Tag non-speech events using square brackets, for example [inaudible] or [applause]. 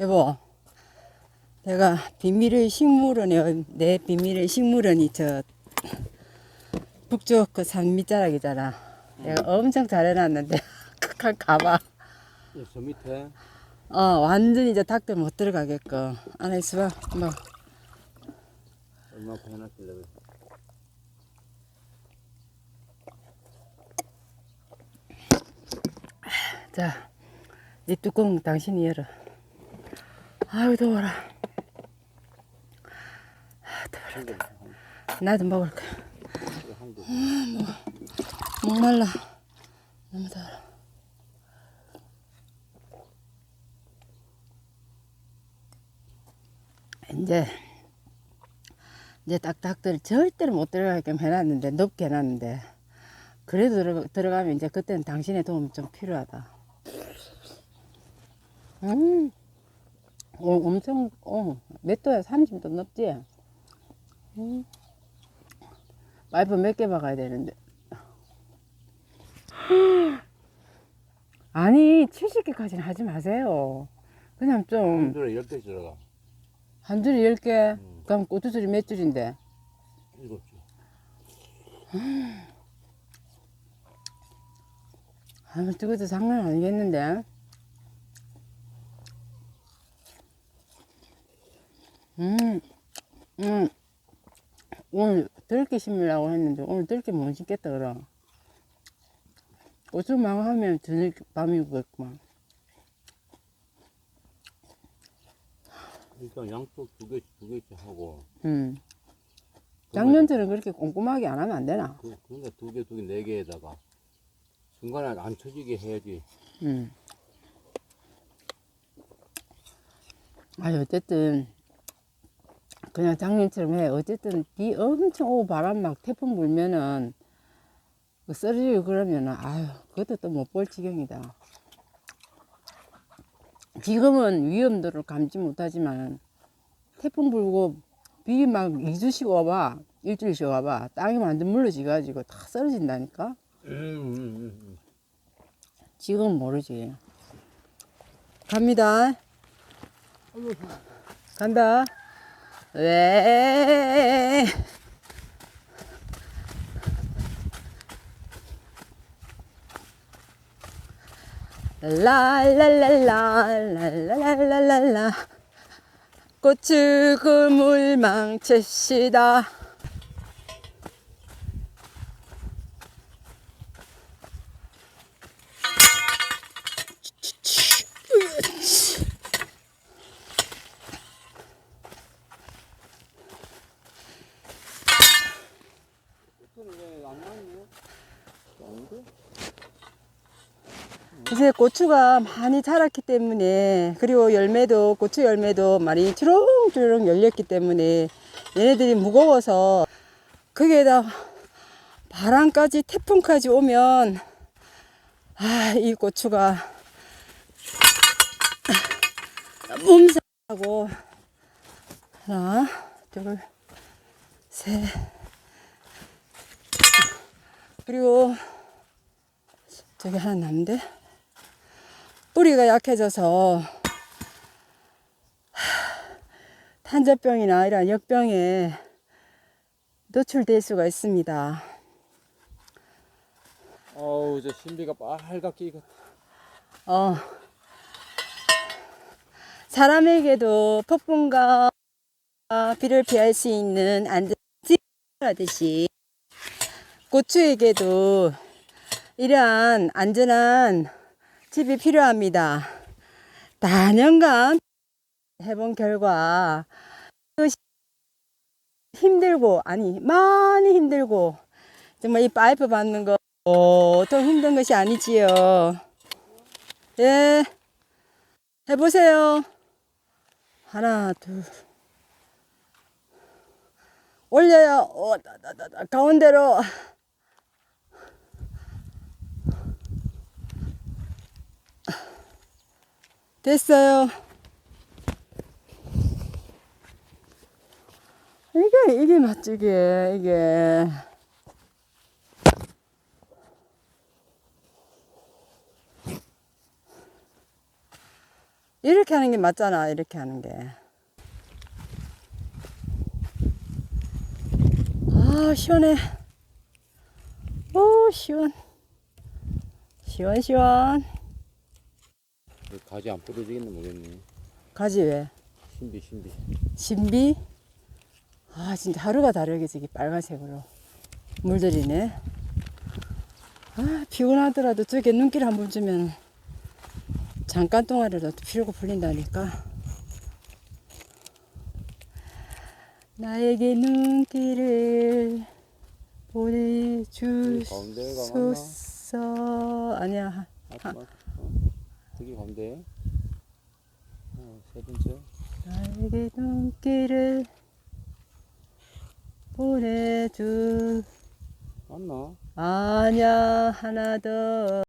여보, 내가 비밀의 식물원에, 내 비밀의 식물원이 저 북쪽 그 산밑자락이잖아. 내가 엄청 잘 해놨는데, [laughs] 가- 가봐. 저 밑에 어, 완전히 이제 닭들 못 들어가게끔. 안에 있어봐. 뭐, 얼마 해놨길래 그래. 자, 이 뚜껑 당신이 열어. 아유, 더워라. 한 개, 나도 먹을 거야. 한 개. 목말라. 너무 더워. 이제 이제 딱딱들 절대로 못 들어가게끔 해놨는데 높게 해놨는데 그래도 들어, 들어가면 이제 그때는 당신의 도움이 좀 필요하다. 음, 어, 엄청 어, 몇 도야? 30도 넘지? 음. 와이프 몇 개 박아야 되는데. [gasps] 아니 70개까지는 하지 마세요. 그냥 좀 줄에 열개 들어가. 한 줄에 10개 그럼 꼬투줄이 몇 줄인데 일곱 줄. 아 저것도 장난 아니겠는데 음, 음. 오늘 들깨 심으려고 했는데 오늘 들깨 못 심겠다 그럼 고추 망하면 저녁 밤이겠구만 일단 양쪽 두 개씩 두 개씩 하고. 음. 작년처럼 그렇게 꼼꼼하게 안 하면 안 되나? 그, 그러니까 두 개, 두 개, 네 개에다가 중간에 안 쳐지게 해야지. 음. 아니 어쨌든 그냥 작년처럼 해. 어쨌든 비 엄청 오고 바람 막 태풍 불면은 그 쓰러지고 그러면은 아유 그것도 또 못 볼 지경이다. 지금은 위험도를 감지 못하지만 태풍 불고 비 막 2주씩 와봐 일주일씩 와봐 땅이 완전 물러지가지고 다 쓰러진다니까. 지금 모르지. 갑니다. 간다. 왜? 라라라라라라라라라 고추 그물 망치시다 이제 고추가 많이 자랐기 때문에 그리고 열매도 고추 열매도 많이 주렁주렁 열렸기 때문에 얘네들이 무거워서 거기에다 바람까지 태풍까지 오면 아 이 고추가 몸살하고 하나 둘셋. 그리고 저기 하나 남는데 뿌리가 약해져서 탄저병이나 이런 역병에 노출될 수가 있습니다. 어우, 저 신비가 빨갛게 익었. 어, 사람에게도 폭풍과 비를 피할 수 있는 안전이 하듯이 고추에게도 이러한 안전한 집이 필요합니다. 다년간 해본 결과 힘들고 아니 많이 힘들고 정말 이 파이프 받는 거 보통 힘든 것이 아니지요. 예, 해보세요. 하나, 둘. 올려요. 어, 다, 다. 가운데로. 됐어요. 이게, 이게 맞지, 이게, 이게. 이렇게 하는 게 맞잖아. 이렇게 하는 게. 아, 시원해. 오, 시원. 시원, 시원. 왜 가지 안 부러지겠나 모르겠네. 가지 왜? 신비 신비. 신비? 아, 진짜 하루가 다르게 저기 빨간색으로 물들이네. 아, 피곤하더라도 저게 눈길 한 번 주면 잠깐 동안이라도 피로가 풀린다니까. 나에게 눈길을. 보내주소서. 아니야. 아, 어? 저기 가운데. 어, 세 번째. 나에게 눈길을 보내주 맞나? 아냐 하나 더